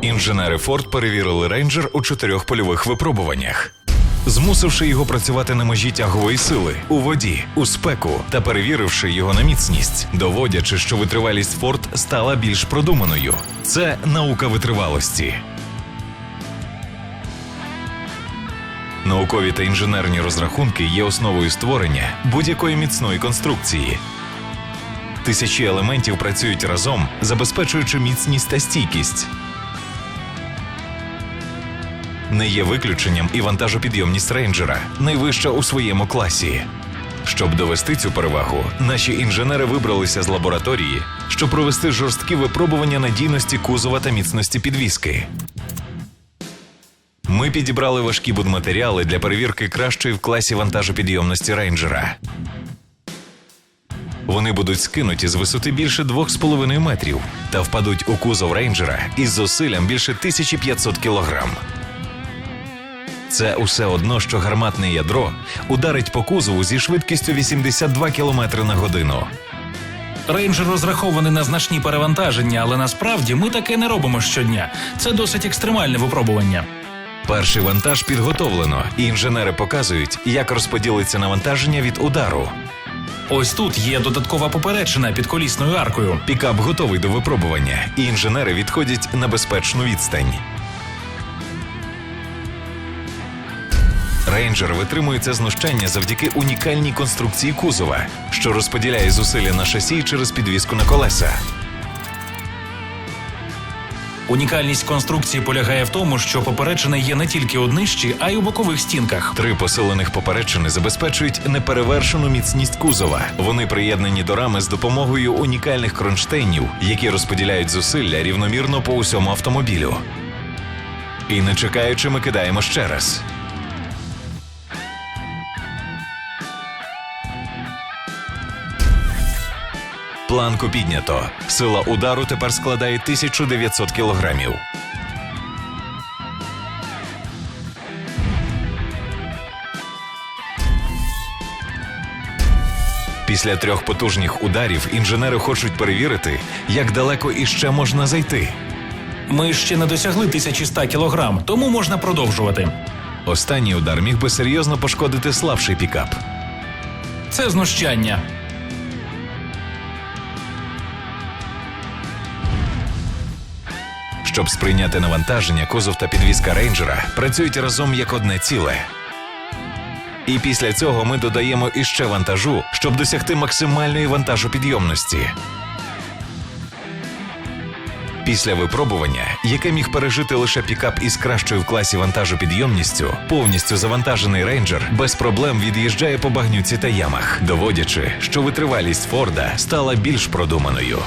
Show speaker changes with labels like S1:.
S1: Інженери Форд перевірили рейнджер у чотирьох польових випробуваннях. Змусивши його працювати на межі тягової сили у воді, у спеку та перевіривши його на міцність, доводячи, що витривалість Форд стала більш продуманою. Це наука витривалості. Наукові та інженерні розрахунки є основою створення будь-якої міцної конструкції. Тисячі елементів працюють разом, забезпечуючи міцність та стійкість. Не є виключенням і вантажопідйомність рейнджера, найвища у своєму класі. Щоб довести цю перевагу, наші інженери вибралися з лабораторії, щоб провести жорсткі випробування надійності кузова та міцності підвіски. Ми підібрали важкі будматеріали для перевірки кращої в класі вантажопідйомності рейнджера. Вони будуть скинуті з висоти більше 2,5 метрів та впадуть у кузов рейнджера із зусиллям більше 1500 кілограм. Це усе одно, що гарматне ядро ударить по кузову зі швидкістю 82 км на годину.
S2: Рейнджер розрахований на значні перевантаження, але насправді ми таке не робимо щодня. Це досить екстремальне випробування.
S1: Перший вантаж підготовлено, і інженери показують, як розподілиться навантаження від удару.
S2: Ось тут є додаткова поперечина під колісною аркою.
S1: Пікап готовий до випробування, і інженери відходять на безпечну відстань. Рейнджер витримує це знущання завдяки унікальній конструкції кузова, що розподіляє зусилля на шасі через підвіску на колеса.
S2: Унікальність конструкції полягає в тому, що поперечина є не тільки у днищі, а й у бокових стінках.
S1: Три посилених поперечини забезпечують неперевершену міцність кузова. Вони приєднані до рами з допомогою унікальних кронштейнів, які розподіляють зусилля рівномірно по усьому автомобілю. І не чекаючи, ми кидаємо ще раз. Планку піднято. Сила удару тепер складає 1900 кілограмів. Після трьох потужних ударів інженери хочуть перевірити, як далеко іще можна зайти.
S2: Ми ще не досягли 1100 кілограм, тому можна продовжувати.
S1: Останній удар міг би серйозно пошкодити слабший пікап.
S2: Це знущання.
S1: Щоб сприйняти навантаження, кузов та підвізка рейнджера працюють разом як одне ціле. І після цього ми додаємо іще вантажу, щоб досягти максимальної вантажопідйомності. Після випробування, яке міг пережити лише пікап із кращою в класі вантажопідйомністю, повністю завантажений рейнджер без проблем від'їжджає по багнюці та ямах, доводячи, що витривалість Форда стала більш продуманою.